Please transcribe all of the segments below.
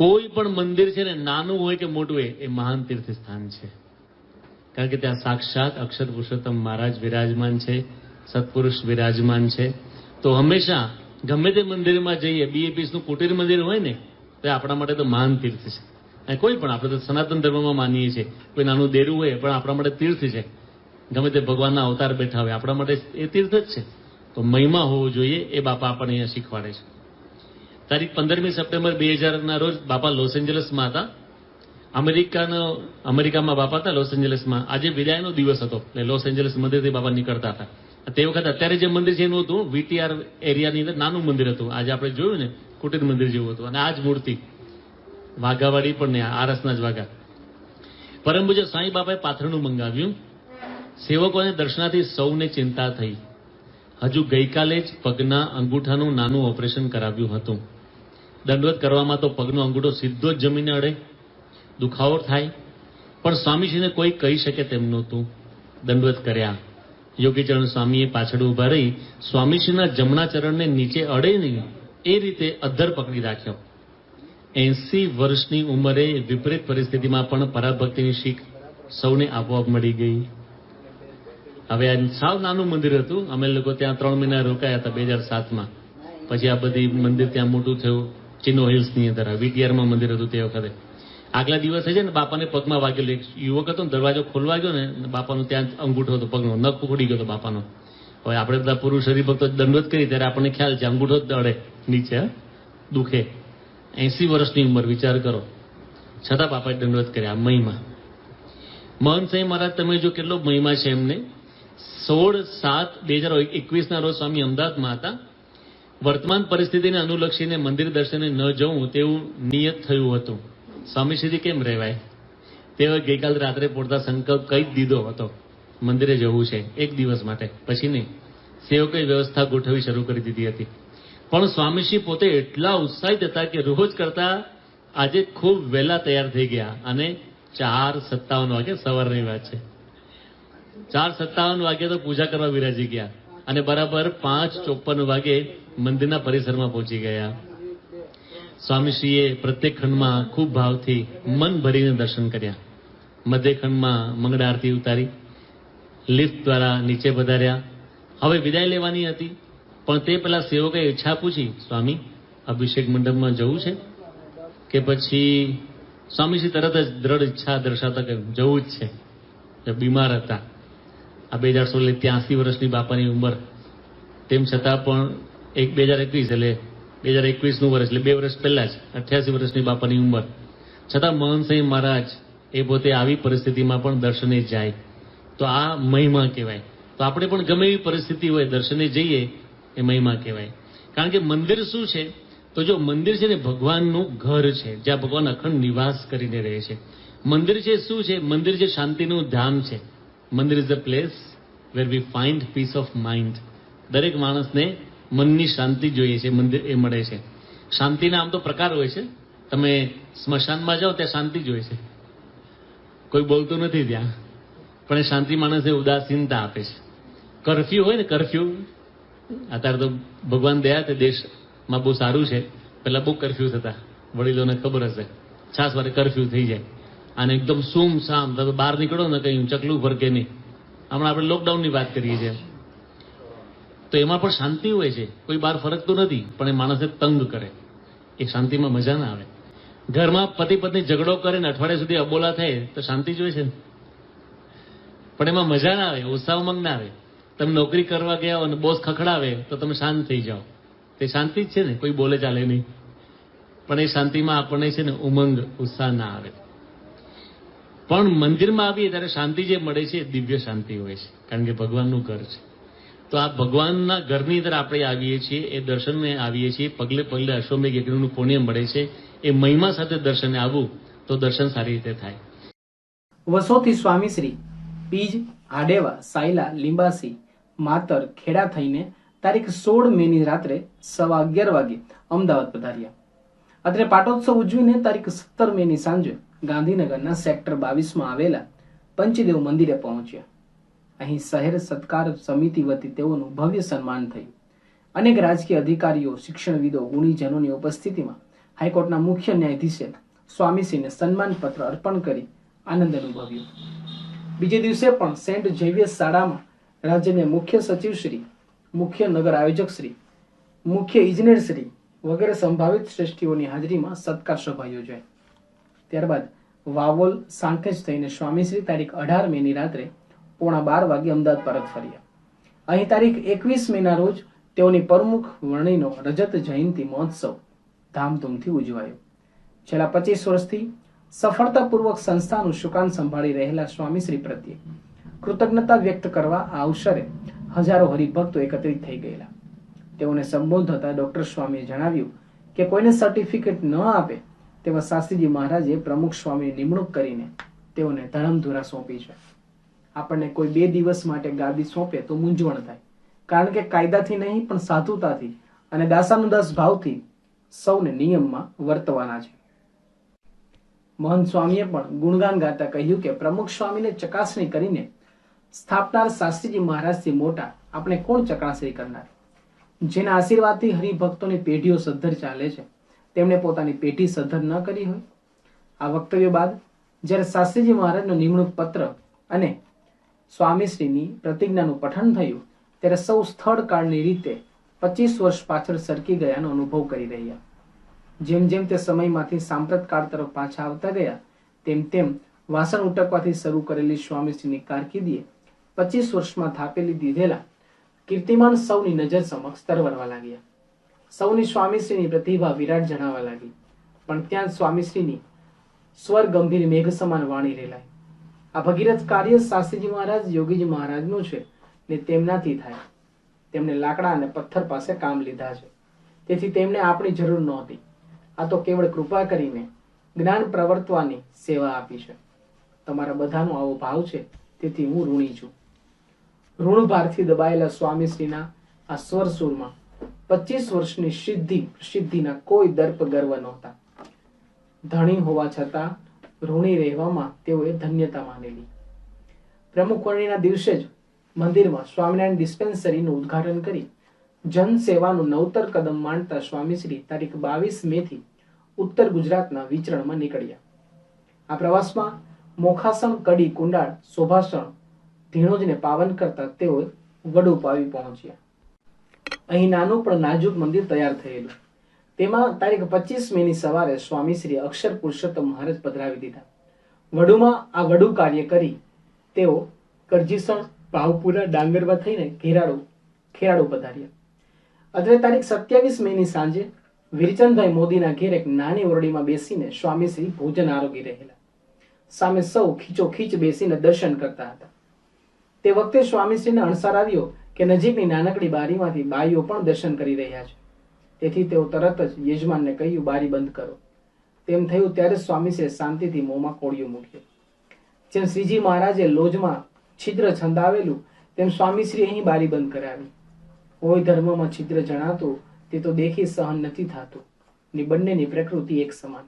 કોઈ પણ મંદિર છે ને નાનું હોય કે મોટું હોય, એ મહાન તીર્થ સ્થાન છે. કારણ કે ત્યાં સાક્ષાત અક્ષર પુરુષોત્તમ મહારાજ વિરાજમાન છે, સત્પુરુષ વિરાજમાન છે. તો હંમેશા ગમે તે મંદિરમાં જઈએ બીએપીસનું કુટીર મંદિર હોય ને, તો આપણા માટે તો મહાન તીર્થ છે. કોઈ પણ, આપણે તો સનાતન ધર્મમાં માનીએ છીએ. કોઈ નાનું દેરું હોય પણ આપણા માટે તીર્થ છે. ગમે તે ભગવાનના અવતાર બેઠા હોય, આપણા માટે એ તીર્થ જ છે. તો મહિમા હોવો જોઈએ, એ બાપા આપણને અહીંયા શીખવાડે છે. તારીખ પંદરમી સપ્ટેમ્બર બે હજારના રોજ બાપા લોસ એન્જલસમાં હતા. અમેરિકાનો, અમેરિકામાં બાપા હતા લોસ એન્જલસમાં. આજે વિદાયનો દિવસ હતો. એટલે લોસ એન્જલસ મંદિરથી બાપા નીકળતા હતા. તે વખત અત્યારે જે મંદિર છે એનું હતું, વીટીઆર એરિયાની અંદર નાનું મંદિર હતું. આજે આપણે જોયું ને, કુટીર મંદિર જેવું હતું. અને આ જ મૂર્તિ. વાઘાવાડી પણ ને આરસના જ વાઘા. પરમ પૂજ્ય સાંઈ બાપાએ પાથરણું મંગાવ્યું. સેવકોને દર્શનાથી સૌને ચિંતા થઈ. હજુ ગઈકાલે જ પગના અંગૂઠાનું નાનું ઓપરેશન કરાવ્યું હતું. દંડવત કરવામાં તો પગનો અંગૂઠો સીધો જ જમીને અડે, દુખાવો થાય. પણ સ્વામીજીને કોઈ કહી શકે તેમ નહોતું. દંડવત કર્યા. યોગીચરણ સ્વામીએ પાછળ ઊભા રહી સ્વામીજીના જમણા ચરણને નીચે અડે નહીં એ રીતે અધ્ધર પકડી રાખ્યો. એસી વર્ષની ઉંમરે વિપરીત પરિસ્થિતિમાં પણ પરાભક્તિની શીખ સૌને આપોઆપ મળી ગઈ. હવે આ સાવ નાનું મંદિર હતું. અમે લોકો ત્યાં ત્રણ મહિના રોકાયા હતા, બે હજાર સાતમાં. પછી આ બધી મંદિર ત્યાં મોટું થયું. ચિનો હિલ્સની અંદર. વીટીઆરમાં મંદિર હતું તે વખતે. આગલા દિવસે છે ને બાપાને પગમાં વાગેલું એક યુવક હતો ને દરવાજો ખોલવા ગયો ને બાપાનો ત્યાં અંગૂઠો હતો પગનો, નખ ઉખડી ગયો હતો બાપાનો. હવે આપણે બધા પુરુષ હરિભક્તો દંડવત કરી, ત્યારે આપણને ખ્યાલ છે અંગૂઠો જ દડે નીચે? દુખે. એસી વર્ષની ઉંમર, વિચાર કરો. છતાં બાપાએ દંડવત કર્યા, મહિમા. મહનસિંહ મહારાજ, તમે જો કેટલો મહિમા છે એમને. સોળ સાત બે હજાર એકવીસના રોજ સ્વામી અમદાવાદમાં હતા. વર્તમાન પરિસ્થિતિને અનુલક્ષીને મંદિર દર્શને ન જવું તેવું નિયત થયું હતું. સ્વામીશ્રી કેમ રહેવાય? તેઓએ ગઈકાલ રાત્રે પૂરતા સંકલ્પ કહી જ દીધો હતો. મંદિરે જવું છે એક દિવસ માટે. પછી નહીં. સેવકોએ વ્યવસ્થા ગોઠવી શરૂ કરી દીધી હતી. પણ સ્વામીશ્રી પોતે એટલા ઉત્સાહિત હતા કે રોજ કરતા આજે ખૂબ વહેલા તૈયાર થઈ ગયા અને ચાર સત્તાવન વાગે સવારની વાત છે. ચાર સત્તાવન વાગે તો પૂજા કરવા વિરાજી ગયા અને બરાબર પાંચ ચોપન વાગે મંદિરના પરિસરમાં પહોંચી ગયા. સ્વામીશ્રીએ પ્રત્યેક ખંડમાં ખૂબ ભાવથી મન ભરીને દર્શન કર્યા. મધ્ય ખંડમાં મંગળ આરતી ઉતારી, લિફ્ટ દ્વારા નીચે વધાર્યા હવે વિદાય લેવાની હતી, પણ તે પેલા સેવકે ઈચ્છા પૂછી, સ્વામી, અભિષેક મંડપમાં જવું છે? કે પછી સ્વામીશ્રી તરત જ દ્રઢ ઈચ્છા દર્શાવતા કે જવું જ છે. બીમાર હતા. આ બે હજાર સોળ ત્યાંસી વર્ષની બાપાની ઉંમર. તેમ છતાં પણ એક બે હજાર એકવીસ એટલે બે હજાર એકવીસનું વર્ષ એટલે બે વર્ષ પહેલા જ, અઠ્યાસી વર્ષની બાપાની ઉંમર. છતાં મોહનસિંહ મહારાજ એ પોતે આવી પરિસ્થિતિમાં પણ દર્શને જાય. તો આ મહિમા કહેવાય. તો આપણે પણ ગમે એવી પરિસ્થિતિ હોય, દર્શને જઈએ, એ મહિમા કહેવાય. કારણ કે મંદિર શું છે? તો જો મંદિર છે ને ભગવાનનું ઘર છે, જ્યાં ભગવાન અખંડ નિવાસ કરીને રહે છે. મંદિર છે શું છે? મંદિર છે શાંતિનું ધામ છે. Mandir is a place where we find peace of mind દરેક માણસને મનની શાંતિ જોઈએ છે, મંદિર એ મળે છે. શાંતિના આમ તો પ્રકાર હોય છે. તમે સ્મશાનમાં જાઓ ત્યાં શાંતિ જોઈએ છે. કોઈ બોલતું નથી ત્યાં. પણ એ શાંતિ માણસને ઉદાસીનતા આપે છે. કરફ્યુ હોય ને, કરફ્યુ. અત્યારે તો ભગવાન દયા તે દેશમાં બહુ સારું છે. પહેલાં બહુ કરફ્યુ થતા. વડીલોને ખબર હશે. છાસ વારે કરફ્યુ થઈ જાય. અને એકદમ સુમ સામ તમે બહાર નીકળો ને, કંઈ ચકલું ફરકે નહીં. હમણાં આપણે લોકડાઉનની વાત કરીએ છીએ. તો એમાં પણ શાંતિ હોય છે. કોઈ બહાર ફરકતું નથી, પણ એ માણસને તંગ કરે. એ શાંતિમાં મજા ના આવે. ઘરમાં પતિ પત્ની ઝઘડો કરે ને અઠવાડિયા સુધી અબોલા થાય, તો શાંતિ જોઈએ છે ને. પણ એમાં મજા ના આવે, ઉત્સાહ ઉમંગ ના આવે. તમે નોકરી કરવા ગયા અને બોસ ખખડાવે, તો તમે શાંત થઈ જાઓ. તે શાંતિ જ છે ને, કોઈ બોલે ચાલે નહીં. પણ એ શાંતિમાં આપણને છે ને ઉમંગ, ઉત્સાહ ના આવે. પણ મંદિરમાં આવીએ ત્યારે શાંતિ જે મળે છે, એ દિવ્ય શાંતિ હોય છે. કારણ કે ભગવાનનું ઘર છે. તો આ ભગવાનના ઘરની અંદર આપણે આવીએ છીએ, એ દર્શનને આવીએ છીએ. પગલે પગલે અશ્વમેઘ યજ્ઞનું પુણ્ય મળે છે. એ મહિમા સાથે દર્શને આવવું તો દર્શન સારી રીતે થાય. વસોથી સ્વામીશ્રી બીજ આડેવા, સાયલા, લીંબાસી, માતર, ખેડા થઈને તારીખ સોળ મે ની રાત્રે સવા અગિયાર વાગે અમદાવાદ પધાર્યા. અત્રે પાટોત્સવ ઉજવીને તારીખ સત્તર મે ની સાંજે ગાંધીનગરના સેક્ટર બાવીસમાં આવેલા પંચદેવ મંદિરે પહોંચ્યા. અહીં શહેર સત્કાર સમિતિ વતી તેઓનું ભવ્ય સન્માન થયું. અનેક રાજકીય અધિકારીઓ, શિક્ષણવિદો, ગુણીજનોની ઉપસ્થિતિમાં હાઈકોર્ટના મુખ્ય ન્યાયાધીશે સ્વામીશ્રીને સન્માન પત્ર અર્પણ કરી આનંદ અનુભવ્યો. બીજે દિવસે પણ સેન્ટ ઝેવિયર શાળામાં રાજ્યને મુખ્ય સચિવ શ્રી, મુખ્ય નગર આયોજક શ્રી, મુખ્ય ઇજનેર શ્રી વગેરે સંભાવિત શ્રેષ્ઠીઓની હાજરીમાં સત્કાર સભા યોજાઈ. ત્યારબાદ વાવોલ સાંખેજ થઈને સ્વામીશ્રી તારીખ અઢાર મેની રાત્રે પોણા બાર વાગે અમદાવાદ પરત ફર્યા. અહીં તારીખ એકવીસ મેના રોજ તેઓની પ્રમુખ વર્ણિનો રજત જયંતિ મહોત્સવ ધામધૂમથી ઉજવાયો. છેલ્લા પચીસ વર્ષથી સફળતાપૂર્વક સંસ્થાનું સુકાન સંભાળી રહેલા સ્વામી શ્રી પ્રત્યે કૃતજ્ઞતા વ્યક્ત કરવા આ અવસરે હજારો હરિભક્તો એકત્રિત થઈ ગયેલા. તેઓને સંબોધતા ડોક્ટર સ્વામીએ જણાવ્યું કે કોઈને સર્ટિફિકેટ ન આપે તેવા શાસ્ત્રીજી મહારાજે પ્રમુખ સ્વામીની નિમણૂક કરીને તેઓને ધરમધુરા સોંપી છે. આપણને કોઈ બે દિવસ માટે ગાદી સોંપે તો મૂંઝવણ થાય. કારણ કે કાયદાથી નહીં, પણ સાધુતાથી અને દાસાનુદાસ ભાવથી સૌને નિયમમાં વર્તવાના છે. મહંત સ્વામીએ પણ ગુણગાન ગાતા કહ્યું કે, પ્રમુખ સ્વામીને ચકાસણી કરીને સ્થાપનાર શાસ્ત્રીજી મહારાજથી મોટા આપણે કોણ ચકાસણી કરનાર? જેના આશીર્વાદથી હરિભક્તોની પેઢીઓ સદ્ધર ચાલે છે. તેમણે પોતાની પેઢી સદ્ધર ન કરી હોય. આ વક્તવ્ય બાદ જ્યારે શાસ્ત્રીજી મહારાજનો નિમણૂક પત્ર અને સ્વામીશ્રીની પ્રતિજ્ઞાનું પઠન થયું ત્યારે સૌ સ્થળ કાળની રીતે પચીસ વર્ષ પાછળ સરકી ગયાનો અનુભવ કરી રહ્યા. જેમ જેમ તે સમયમાંથી સાંપ્રત કાળ તરફ પાછા આવતા ગયા, તેમ તેમ વાસણ ઉટકવાથી શરૂ કરેલી સ્વામીશ્રીની કારકિર્દીએ પચીસ વર્ષમાં થાપેલી દીધેલા કીર્તિમાન સૌની નજર સમક્ષ તરવરવા લાગ્યા. સૌની સ્વામીશ્રીની પ્રતિભા વિરાટ જણાવા લાગી, પણ ત્યાં સ્વામીશ્રીની સ્વર ગંભીર મેઘ સમાન વાણી રેલાય આ ભગીરથ કાર્ય શાસ્ત્રીજી મહારાજ, યોગીજી મહારાજનું છે ને તેમનાથી થાય. તેમણે લાકડા અને પથ્થર પાસે કામ લીધા છે. તેથી તેમને આપણી જરૂર નહોતી. આ તો કેવળ કૃપા કરીને જ્ઞાન પ્રવર્તવાની સેવા આપી છે. તમારા બધાનો આવો ભાવ છે, તેથી હું ઋણી છું. ઋણભારથી દબાયેલા સ્વામીશ્રીના આ સ્વર સુરમાં પચીસ વર્ષની સિદ્ધિ, સિદ્ધિના કોઈ દર્પ ગર્વ નહોતા. ધણી હોવા છતાં ઋણી રહેવામાં તેઓએ ધન્યતા માનેલી. પ્રમુખ વર્ણિના દિવસે જ મંદિરમાં સ્વામિનારાયણ ડિસ્પેન્સરીનું ઉદ્ઘાટન કરી જન સેવાનું નવતર કદમ માંડતા સ્વામીશ્રી તારીખ બાવીસ મે થી ઉત્તર ગુજરાતના વિચરણમાં નીકળ્યા. આ પ્રવાસમાં મોખાસણ કડી કુંડાળ, શોભાસણ, ધીણોજને પાવન કરતા તેઓ વડુ પાવી પહોંચ્યા. અહીં નાનું પણ નાજુક મંદિર તૈયાર થયેલું. તેમાં તારીખ પચીસ મે ની સવારે સ્વામીશ્રી અક્ષર પુરુષોત્તમ મહારાજ પધરાવી દીધા. વડુમાં આ વડુ કાર્ય કરી તેઓ કરજીસણ ભાવપુરા ડાંગરવા થઈને ઘેરાડો, ખેરાડો પધાર્યા. અત્રે તારીખ સત્યાવીસ મે ની સાંજે વીરચંદભાઈ મોદીના ઘેર એક નાની ઓરડીમાં બેસીને સ્વામીશ્રી ભોજન આરોગી રહેલા. સામે સૌ ખીચો ખીચ બેસીને દર્શન કરતા હતા. તે વખતે સ્વામીશ્રીને અણસાર આવ્યો કે નજીકની નાનકડી બારીમાંથી બાઈઓ પણ દર્શન કરી રહ્યા છે. તેથી તેઓ તરત જ યજમાનને કહ્યું, બારી બંધ કરો. તેમ થયું ત્યારે સ્વામીશ્રીએ શાંતિથી મોંમાં કોળિયું મૂક્યું. જેમ શ્રીજી મહારાજે લોજમાં છિદ્ર છંદાવેલું, તેમ સ્વામીશ્રી અહીં બારી બંધ કરાવી. કોઈ ધર્મમાં છિદ્ર જણાતું, તે તો દેખી સહન નથી થતું. ની બંનેની પ્રકૃતિ એક સમાન.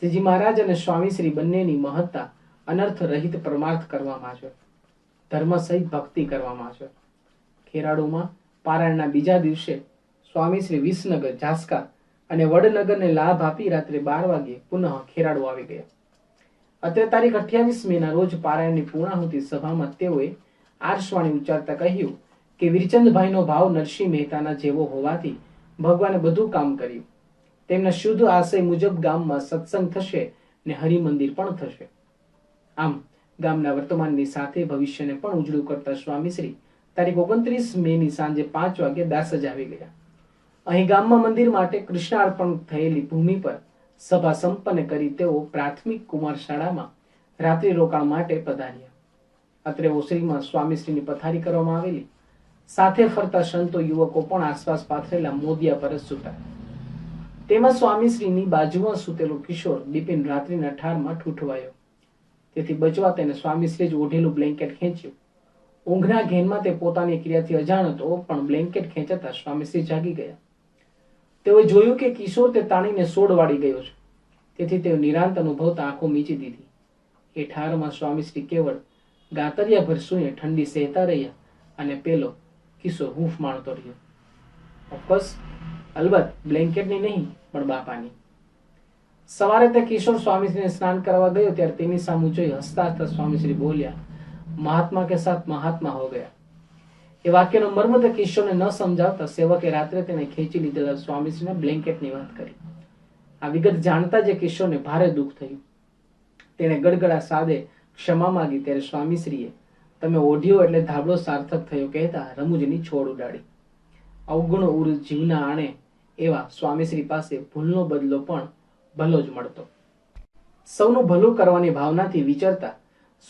શ્રીજી મહારાજ અને સ્વામીશ્રી બંનેની મહત્તા અનર્થ રહિત પરમાર્થ કરવામાં છે. ધર્મ સહિત ભક્તિ કરવામાં છે. ખેરાડુમાં પારાયણના બીજા દિવસે સ્વામીશ્રી વિસનગર, ઝાસ્કા અને વડનગરને લાભ આપી રાત્રે બાર વાગે પુનઃ ખેરાડો આવી ગયા. અત્રે તારીખ અઠ્યાવીસ મે ના રોજ પારાયણની પૂર્ણાહુતિ સભામાં તેઓએ આર્શવાણી ઉચ્ચારતા કહ્યું કે વિરચંદભાઈનો ભાવ નરસિંહ મહેતાના જેવો હોવાથી ભગવાને બધું કામ કર્યું. તેમના શુદ્ધ આશય મુજબ ગામમાં સત્સંગ થશે ને હરિમંદિર પણ થશે. આમ, ગામના વર્તમાનની સાથે ભવિષ્યને પણ ઉજળું કરતા સ્વામીશ્રી તારીખ ઓગણત્રીસ મે ની સાંજે પાંચ વાગે દાસજ આવી ગયા. અહીં ગામમાં મંદિર માટે કૃષ્ણાર્પણ થયેલી ભૂમિ પર સભા સંપન્ન કરી તેઓ પ્રાથમિક કુમાર શાળામાં રાત્રિ રોકાણ માટે પધાર્યા. અત્રે ઓસરીમાં સ્વામીશ્રીની પથારી કરવામાં આવેલી. સાથે ફરતા સંતો યુવકો પણ આસપાસ પાથરેલા મોદિયા પર સુતા. તેમાં સ્વામીશ્રીની બાજુમાં સૂતેલો કિશોર બિપિન રાત્રિના ઠારમાં ઠૂઠવાયો. તેથી બચવા તેને સ્વામીશ્રી જ ઓઢેલું બ્લેન્કેટ ખેંચ્યું. ઊંઘના ઘેનમાં તે પોતાની ક્રિયાથી અજાણ હતો, પણ બ્લેન્કેટ ખેંચાતા સ્વામીશ્રી જાગી ગયા. તેઓએ જોયું કે કિશોર તે તાણીને સોડ વાળી ગયો છે. તેથી તેઓ નિરાંત અનુભવતા આંખો મીચી દીધી. એ ઠારમાં સ્વામીશ્રી કેવળ ગાતરિયા ભર સૂઈએ ઠંડી સહેતા રહ્યા અને પેલો કિશોર હૂંફ માણતો રહ્યો. ઓફકોર્સ અલબત્ત બ્લેન્કેટની નહીં, પણ બાપાની. સવારે તે કિશોર સ્વામીશ્રીને સ્નાન કરવા ગયો, ત્યારે તેની સામું જોઈ હસતા હસતા સ્વામીશ્રી બોલ્યા, મહાત્મા કે સાથ મહાત્મા હો ગયા. એ વાક્યનો મર્મ તે કિશોરને ન સમજાવતા સેવકે રાત્રે તેને ખેંચી લીધેલા સ્વામીશ્રીના બ્લેન્કેટની વાત કરી. આ વિગત જાણતા જ કિશોરને ભારે દુઃખ થયું. તેણે ગડગડા સાદે ક્ષમા માંગી ત્યારે સ્વામીશ્રીએ, તમે ઓઢ્યો એટલે ધાબળો સાર્થક થયો, કહેતા રમૂજની છોડ ઉડાડી. અવગુણ ઉર જીવના આણે એવા સ્વામીશ્રી પાસે ભૂલનો બદલો પણ ભલો જ મળતો. સૌનું ભલું કરવાની ભાવનાથી વિચારતા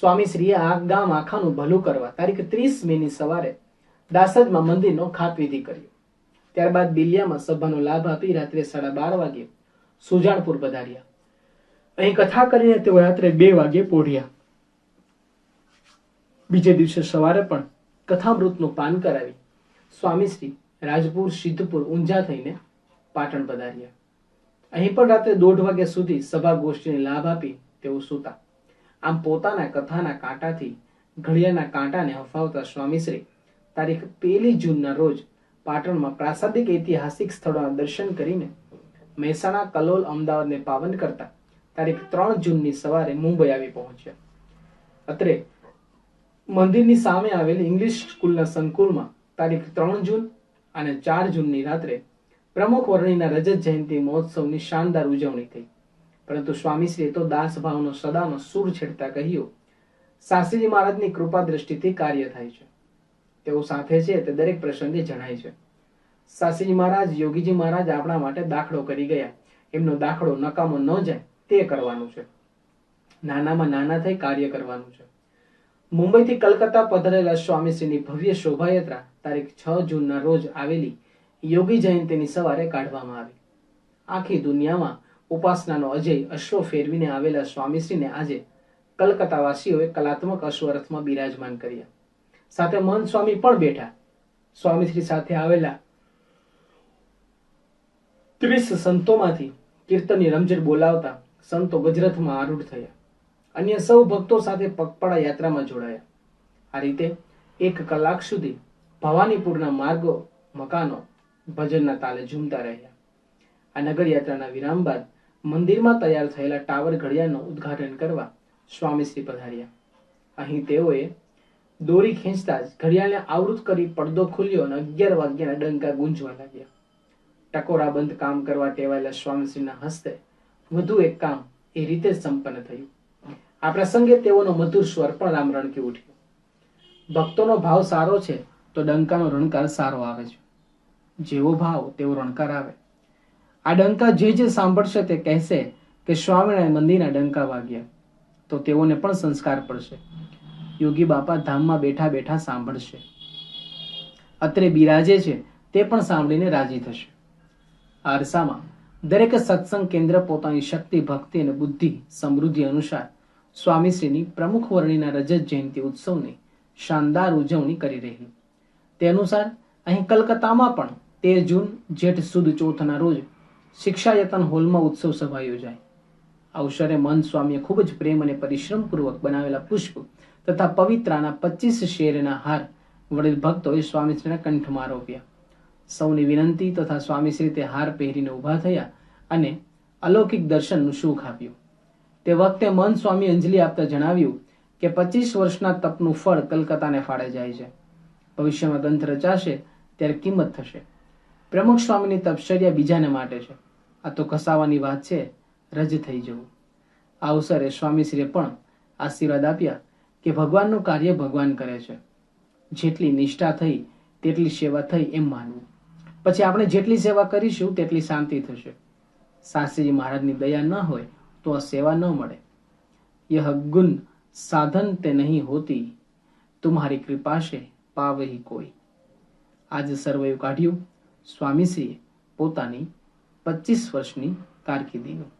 સ્વામીશ્રીએ આ ગામ આખાનું ભલું કરવા તારીખ ત્રીસ મેની સવારે દાસજમાં મંદિરનો ખાતવિધિ કર્યો. ત્યારબાદ બિલિયામાં સભાનો લાભ આપી રાત્રે સાડા બાર વાગે સુજાણપુર પધાર્યા. અહીં કથા કરીને તેઓ રાત્રે બે વાગે પોઢ્યા. બીજે દિવસે સવારે પણ કથામૃતનું પાન કરાવી સ્વામીશ્રી રાજપુર સિદ્ધપુર ઊંઝા થઈને પાટણ પધાર્યા. અહીં પણ રાત્રે દોઢ વાગ્યા સુધી સભા ગોષ્ઠીને લાભ આપી તેઓ સૂતા. આમ પોતાના કથાના કાંટાથી ઘડિયાળના કાંટાને હફાવતા સ્વામીશ્રી તારીખ પહેલી જૂનના રોજ પાટણમાં પ્રાસાદિક ઐતિહાસિક સ્થળોના દર્શન કરીને મહેસાણા, કલોલ, અમદાવાદને પાવન કરતા તારીખ ત્રણ જૂનની સવારે મુંબઈ આવી પહોંચ્યા. અત્રે મંદિરની સામે આવેલી ઇંગ્લિશ સ્કૂલના સંકુલમાં તારીખ ત્રણ જૂન અને ચાર જૂનની રાત્રે પ્રમુખ વર્ણિના રજત જયંતિ મહોત્સવની શાનદાર ઉજવણી થઈ. પરંતુ સ્વામીશ્રીએ તો દાસભાવનો સદાનો સૂર છેડતા કહ્યું, સાસીજી મહારાજની કૃપા દ્રષ્ટિથી કાર્ય થાય છે. તેઓ સાથે છે તે દરેક પ્રસંગે જણાય છે. સાસીજી મહારાજ, યોગીજી મહારાજ આપણા માટે દાખલો કરી ગયા. એમનો દાખલો નકામો ન જાય તે કરવાનું છે. નાનામાં નાના થઈ કાર્ય કરવાનું છે. મુંબઈથી કલકત્તા પધરેલા સ્વામીશ્રીની ભવ્ય શોભાયાત્રા તારીખ છ જૂનના રોજ આવેલી યોગી જયંતીની સવારે કાઢવામાં આવી. આખી દુનિયામાં ઉપાસનાનો અજય અશ્વ ફેરવીને આવેલા સ્વામીશ્રીને આજે કલકત્તાવાસીઓએ કલાત્મક અશ્વરથમાં બિરાજમાન કર્યા. સાથે મન સ્વામી પણ બેઠા. સ્વામીશ્રી સાથે આવેલા ત્રીસ સંતોમાંથી કીર્તનની રમઝટ બોલાવતા સંતો ગજરાથમાં આરૂઢ થયા. અન્ય સૌ ભક્તો સાથે પગપાળા યાત્રામાં જોડાયા. આ રીતે એક કલાક સુધી ભવાનીપુરના માર્ગો, મકાનો, ભજનના તાલે ઝૂમતા રહ્યા. આ નગર યાત્રાના વિરામ બાદ મંદિરમાં તૈયાર થયેલા ટાવર ઘડિયાળનું ઉદ્ઘાટન કરવા સ્વામીશ્રી પધાર્યા. અહીં તેઓએ દોરી ખેંચતા જ ઘડિયાળને આવૃત કરી પડદો ખુલ્યો અને અગિયાર વાગ્યાના ડંકા ગુંજવા લાગ્યા. ટકોરા બંધ કામ કરવા ટેવાયેલા સ્વામીશ્રીના હસ્તે વધુ એક કામ એ રીતે સંપન્ન થયું. આ પ્રસંગે તેઓનો મધુર સ્વર પણ રણકી ઉઠ્યો. ભક્તોનો ભાવ સારો છે તો ડંકાનો રણકાર સારો આવે છે. જેવો ભાવ, તેવો રણકાર આવે. આ ડંકા જે જે સાંભળશે તે કહેશે કે સ્વામિનારાયણ મંદિરના ડંકા વાગ્યા. તો તેઓને પણ સંસ્કાર પડશે. યોગી બાપા ધામમાં બેઠા બેઠા સાંભળશે. અત્રે બિરાજે છે તે પણ સાંભળીને રાજી થશે. આરસામાં દરેક સત્સંગ કેન્દ્ર પોતાની શક્તિ, ભક્તિ અને બુદ્ધિ સમૃદ્ધિ અનુસાર સ્વામીશ્રીની પ્રમુખ વર્ણિના રજત જયંતિ ઉત્સવની શાનદાર ઉજવણી કરી રહી. તે અનુસાર અહીં કલકત્તામાં પણ તેર જૂન જેઠ સુદ ચોથના રોજ શિક્ષાયતન હોલમાં ઉત્સવ સભા યોજાય. અવસરે મન સ્વામીએ ખૂબ જ પ્રેમ અને પરિશ્રમપૂર્વક બનાવેલા પુષ્પ તથા પવિત્રાના પચીસ શેરના હાર વડીલ ભક્તોએ સ્વામીશ્રીના કંઠમાં આરોપ્યા સૌની વિનંતી તથા સ્વામીશ્રી તે હાર પહેરીને ઊભા થયા અને અલૌકિક દર્શનનું સુખ આપ્યું. તે વખતે મન સ્વામી અંજલિ આપતા જણાવ્યું કે પચીસ વર્ષના તપનું ફળ કલકત્તાને ફાળે જાય છે. ભવિષ્યમાં ગ્રંથ રચાશે ત્યારે કિંમત થશે. પ્રમુખ સ્વામીની તપશ્ચર્યા બીજાને માટે છે. આ તો ઘસાવાની વાત છે, રજ થઈ જવું. આ અવસરે સ્વામીશ્રીએ પણ આશીર્વાદ આપ્યા કે ભગવાનનું કાર્ય ભગવાન કરે છે. જેટલી નિષ્ઠા થઈ, તેટલી સેવા થઈ એમ માનવું. પછી આપણે જેટલી સેવા કરીશું, તેટલી શાંતિ થશે. શાસ્ત્રીજી મહારાજની દયા ન હોય, તો આ સેવા ન મળે. યહ ગુણ સાધન તે નહીં હોતી, તુમ્હારી કૃપા છે, પાવહી કોઈ. આજે સર્વયું કાઢ્યું, સ્વામીશ્રીએ પોતાની પચીસ વર્ષની કારકિર્દીનું.